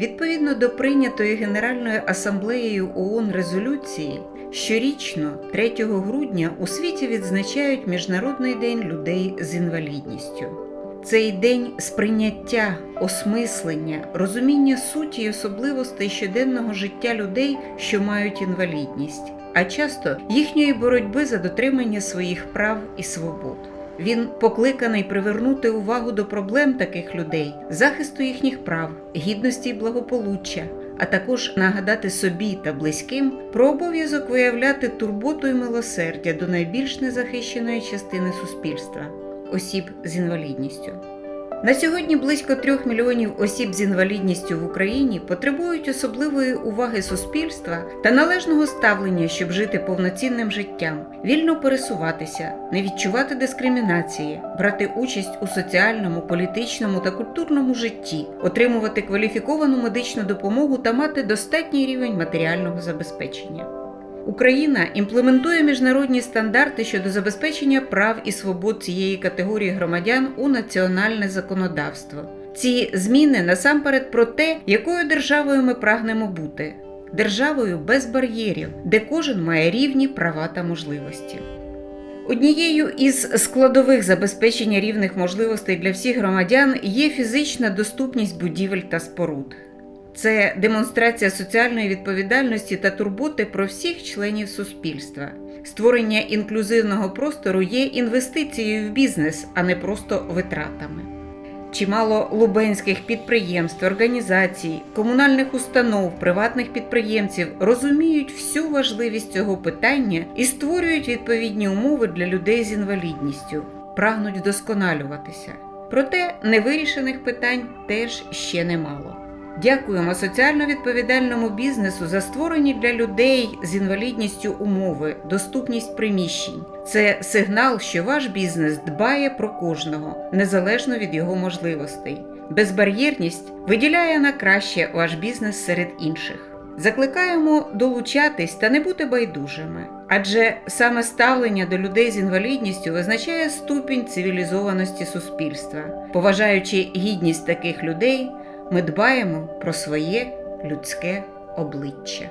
Відповідно до прийнятої Генеральною асамблеєю ООН резолюції, щорічно 3 грудня у світі відзначають Міжнародний день людей з інвалідністю. Цей день сприйняття, осмислення, розуміння суті й особливостей щоденного життя людей, що мають інвалідність, а часто їхньої боротьби за дотримання своїх прав і свобод. Він покликаний привернути увагу до проблем таких людей, захисту їхніх прав, гідності й благополуччя, а також нагадати собі та близьким про обов'язок виявляти турботу і милосердя до найбільш незахищеної частини суспільства осіб з інвалідністю. На сьогодні близько трьох мільйонів осіб з інвалідністю в Україні потребують особливої уваги суспільства та належного ставлення, щоб жити повноцінним життям, вільно пересуватися, не відчувати дискримінації, брати участь у соціальному, політичному та культурному житті, отримувати кваліфіковану медичну допомогу та мати достатній рівень матеріального забезпечення. Україна імплементує міжнародні стандарти щодо забезпечення прав і свобод цієї категорії громадян у національне законодавство. Ці зміни насамперед про те, якою державою ми прагнемо бути державою без бар'єрів, де кожен має рівні права та можливості. Однією із складових забезпечення рівних можливостей для всіх громадян є фізична доступність будівель та споруд. Це демонстрація соціальної відповідальності та турботи про всіх членів суспільства. Створення інклюзивного простору є інвестицією в бізнес, а не просто витратами. Чимало лубенських підприємств, організацій, комунальних установ, приватних підприємців розуміють всю важливість цього питання і створюють відповідні умови для людей з інвалідністю, прагнуть вдосконалюватися. Проте невирішених питань теж ще немало. Дякуємо соціально відповідальному бізнесу за створені для людей з інвалідністю умови, доступність приміщень. Це сигнал, що ваш бізнес дбає про кожного, незалежно від його можливостей. Безбар'єрність виділяє на краще ваш бізнес серед інших. Закликаємо долучатись та не бути байдужими, адже саме ставлення до людей з інвалідністю визначає ступінь цивілізованості суспільства. Поважаючи гідність таких людей, ми дбаємо про своє людське обличчя.